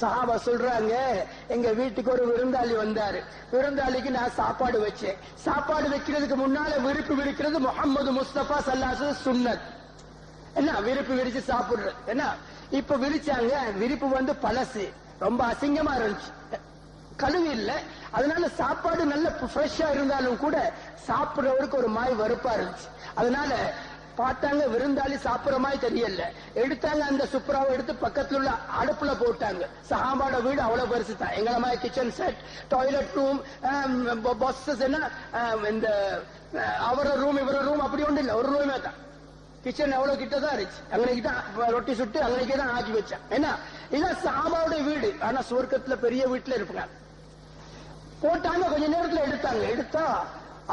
சஹாபா சொல்றாங்க. எங்க வீட்டுக்கு ஒரு விருந்தாளி வந்தாரு. விருந்தாளிக்கு நான் சாப்பாடு வச்சேன். சாப்பாடு வைக்கிறதுக்கு முன்னால விருப்பு விரிக்கிறது முகமது முஸ்தபா சல்லாசு சுன்னத். என்ன? விருப்பு விரிச்சு சாப்பிடுறது. என்ன? இப்ப விரிச்சாங்க. விரிப்பு வந்து பழசு. ரொம்ப அசிங்கமா இருந்துச்சு. கழுவி இல்ல. அதனால சாப்பாடு நல்ல ஃப்ரெஷ்ஷா இருந்தாலும் கூட சாப்பிடுறவருக்கு ஒரு மாய் வறுப்பா இருந்துச்சு. அதனால பார்த்தாங்க விருந்தாளி சாப்பிடுற மாதிரி தெரியல. எடுத்தாங்க அந்த சுப்ராவை எடுத்து பக்கத்துல உள்ள அடுப்புல போட்டாங்க. சஹாபாட வீடு அவ்வளவு பெருசு தான். எங்களை மாதிரி கிச்சன் செட் டாய்லெட் ரூம் பஸ்ஸஸ் என்ன இந்த அவர ரூம் இவர ரூம் அப்படி ஒன்றும் இல்லை. ஒரு ரூமே தான். கிச்சன் எவ்வளவு கிட்ட தான் இருந்துச்சு. அங்கனைக்கு தான் ரொட்டி சுட்டு அங்கனைக்கே தான் ஆக்கி வச்சேன். என்ன? இதான் சாபாவுடைய வீடு. ஆனா சுவர்க்கத்துல பெரிய வீட்டுல இருப்பாங்க. போட்டாங்க கொஞ்ச நேரத்துல எடுத்தாங்க. எடுத்தா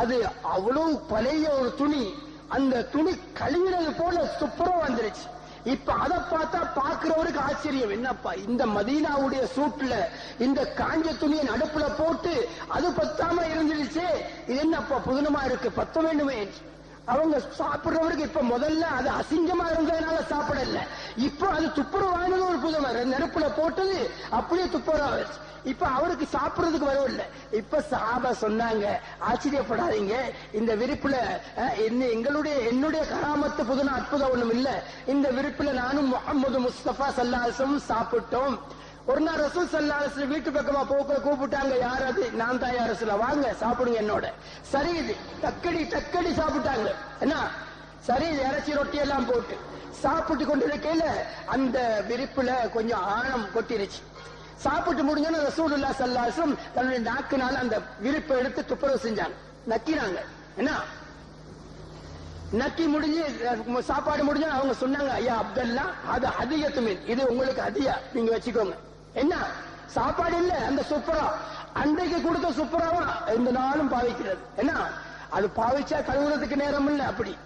அது அவ்வளவு பழைய ஒரு துணி. அந்த துணி கழுவினது போல சுப்புறம் வந்துருச்சு. இப்ப அதை பார்த்தா பாக்குறவருக்கு ஆச்சரியம். என்னப்பா இந்த மதீனாவுடைய சூட்ல இந்த காஞ்ச துணியை நடுப்புல போட்டு அது பத்தாம இருந்துருச்சு. இது என்னப்பா புதுனமா இருக்கு? பத்த வேண்டுமே அவங்க சாப்பிடுறவருக்கு இப்ப முதல்ல அது அசிங்கமா இருந்ததுனால சாப்பிடல. இப்போ அது துப்புரவானது ஒரு நெருப்புல போட்டது அப்படியே துப்புரவா இப்ப அவருக்கு சாப்பிடுறதுக்கு வரவில்லை இப்ப சாபா சொன்னாங்க. ஆச்சரியப்படாதீங்க. இந்த விரிப்புல என்ன எங்களுடைய என்னுடைய கராமத்து புதுன அற்புதம் ஒண்ணும் இல்ல. இந்த விரிப்புல நானும் முகமது முஸ்தபா சல்லாசும் சாப்பிட்டோம். ஒரு நாள் ரசூல் சல்லாஸ் வீட்டு பக்கமா போக்க கூப்பிட்டாங்க யார் அது? நான் தான் யார் ரசூலா. வாங்க சாப்பிடுங்க என்னோட. சரி இது. தக்கடி தக்கடி சாப்பிட்டாங்க. என்ன? சரி இது இறைச்சி ரொட்டி எல்லாம் போட்டு. சாப்பிட்டு கொண்டிருக்கையில அந்த விரிப்புல கொஞ்சம் ஆழம் கொட்டிருச்சு. சாப்பிட்டு முடிஞ்சோன்னு ரசூலுல்லா சல்லாசும் தன்னுடைய நாக்குனால அந்த விரிப்பை எடுத்து துப்புரவு செஞ்சாங்க. நக்கினாங்க. என்ன? நக்கி முடிஞ்சு சாப்பாடு முடிஞ்சு அவங்க சொன்னாங்க ஐயா அப்துல்லா அது அதிகத்து இது உங்களுக்கு அதிகா நீங்க வச்சுக்கோங்க. என்ன? சாப்பாடு இல்ல அந்த சுப்பரா அன்றைக்கு கொடுத்த சுப்பராவா இந்த நாளும் பாவிக்கிறது. என்ன? அது பாவிச்சா கழுவுறதுக்கு நேரம் இல்ல அப்படி.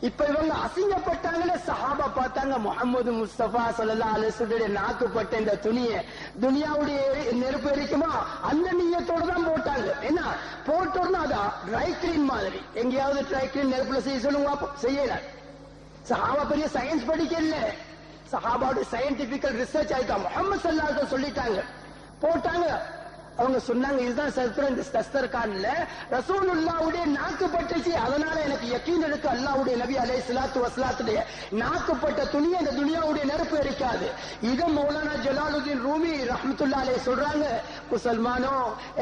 இப்ப இவங்க அசிங்கப்பட்டாங்களே சஹாபா பார்த்தாங்க. முகமது முஸ்தபா சொல்லலா அலைஹி வஸல்லம் நாக்குப்பட்ட இந்த துணியை துனியாவுடைய நெருப்பு எரிக்குமா? அந்த நீயத்தோட தான் போட்டாங்க. என்ன? போட்டோம்னா அது ட்ரை கிளீன் மாதிரி. எங்கேயாவது ட்ரை கிளீன் நெருப்புல செய்ய சொல்லுங்க செய்யல. சஹாபா பெரிய சயின்ஸ் படிக்கல சஹாபாவுடைய சயின்டிபிக்கல் ரிசர்ச் ஆயிட்டா முகமது சல்லாத சொல்லிட்டாங்க. போட்டாங்க. அவங்க சொன்னாங்க இதுதான் சரித்திரம் இந்த தஸ்தர்கான்ல ரசூலுல்லாவுடைய நாக்கு பட்டுச்சு. அதனால எனக்கு யக்கீன் இருக்கு. அல்லாவுடைய நபி அலை சலாத்து வசலாத்துடைய நாக்குப்பட்ட துணி அந்த துனியாவுடைய நெருப்பு எரிக்காது. இது மௌலானா ஜலாலுதீன் ரூமி ரஹமத்துல்லா அலே சொல்றாங்க முசல்மானோ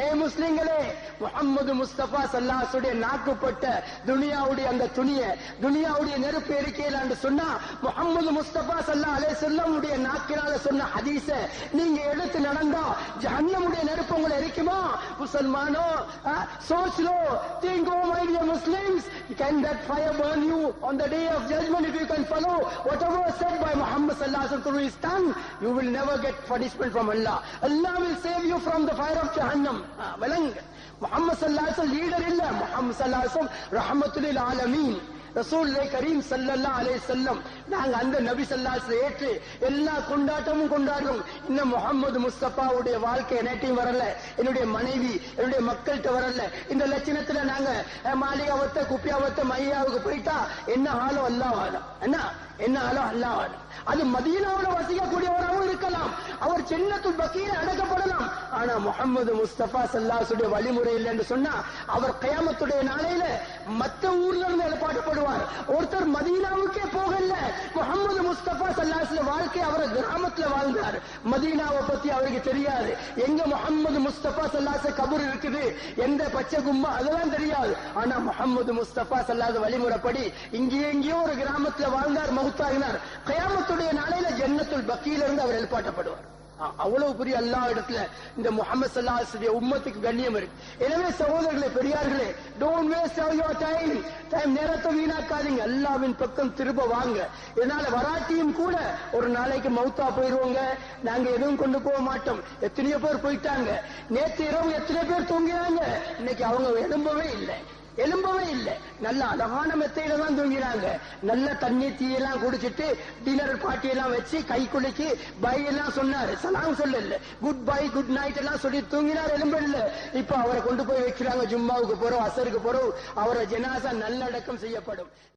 ஏ முஸ்லிம்களே முகமது முஸ்தபா சல்லாசுடைய நாக்குப்பட்ட துனியாவுடைய அந்த துணியை துனியாவுடைய நெருப்பு எரிக்கலான்னு சொன்னா முகமது முஸ்தபா சல்லா அலே செல்லமுடைய நாக்கினால சொன்ன ஹதீச நீங்க எடுத்து நடந்தா ஜஹன்னமுடைய நெருப்பு உங்களை எரிக்குமா முசல்மானோ சோச் low think oh my dear Muslims can that fire burn you on the day of judgment if you can follow whatever was said by Muhammad sallallahu alaihi wasallam through his tongue you will never get punishment from Allah Allah will save you from the fire of Jahannam Ah, விளங்க Mohammed சல்லாசம் leader இல்ல முகமது சல்லாசம் ரஹமத்துலில் ஆலமீன் ரசூல் கரீம் சல்லல்லா அலே செல்லம் நாங்க அந்த நபி சல்லாஸ் ஏற்று எல்லா கொண்டாட்டமும் கொண்டாடுறோம். இன்னும் முகமது முஸ்தபாவுடைய வாழ்க்கை என்னட்டையும் வரல என்னுடைய மனைவி என்னுடைய மக்கள்கிட்ட வரல. இந்த லட்சணத்துல நாங்க அஹ், மாளிகாவத்த குப்பியாவத்த மையாவுக்கு போயிட்டா என்ன ஆளோ அல்லாஹ் வாழும் என்ன? என்ன ஆலோ அல்லாஹ் வாழும் அது மதீனாவில் வசிக்கக்கூடியவராகவும் இருக்கலாம். அவர் சின்னத்துல் பக்கீர அடக்கப்படலாம். ஆனா முகமது முஸ்தபா சல்லாசுடைய வழிமுறை இல்லைன்னு சொன்னா அவர் கயாமத்துடைய நாளையில மத்த ஊர்ல இருந்து எழுப்பாட்டப்படுவார் ஒருத்தர் மதீனாவுக்கே போகல. முகமது முஸ்தபா சல்லாசுல வாழ்க்கை அவர் கிராமத்துல வாழ்ந்தார். மதீனாவை பத்தி அவருக்கு தெரியாது. எங்க முகமது முஸ்தபா சல்லாச கபூர் இருக்குது? எந்த பச்சை கும்பா? அதெல்லாம் தெரியாது. ஆனா முகமது முஸ்தபா சல்லாத வழிமுறைப்படி இங்கே எங்கேயோ ஒரு கிராமத்துல வாழ்ந்தார் மகுத்தாகினார் கயாமத்துடைய நாளையில ஜன்னத்துல் பக்கியில இருந்து அவர் எழுப்பாட்டப்படுவார் அவ்வளவு பெரிய எல்லா இடத்துல இந்த முகமது சல்லாஹுடைய உம்மத்துக்கு கண்ணியம் இருக்கு. எனவே சகோதரர்களே பெரியார்களே don't waste your time time நேரத்தை வீணாக்காதீங்க. அல்லாவின் பக்கம் திரும்ப வாங்க. இதனால வராட்டியும் கூட ஒரு நாளைக்கு மௌத்தா போயிருவோங்க. நாங்க எதுவும் கொண்டு போக மாட்டோம். எத்தனையோ பேர் போயிட்டாங்க. நேற்று இரவு எத்தனை பேர் தூங்கினாங்க. இன்னைக்கு அவங்க எழும்பவே இல்லை. நல்ல அழகான மெத்தையில தான் தூங்கினாங்க நல்ல தண்ணி தீயெல்லாம் குடிச்சிட்டு டின்னர் பார்ட்டி எல்லாம் வச்சு கை குலுக்கி பை எல்லாம் சொன்னாரு. சலாம் சொல்லல. குட் பை குட் நைட் எல்லாம் சொல்லி தூங்கினார் எலும்பல்ல இப்ப அவரை கொண்டு போய் வைக்கிறாங்க. ஜும்மாவுக்கு போறோம் அசருக்கு போறோம். அவரை ஜனாசா நல்லடக்கம் செய்யப்படும்.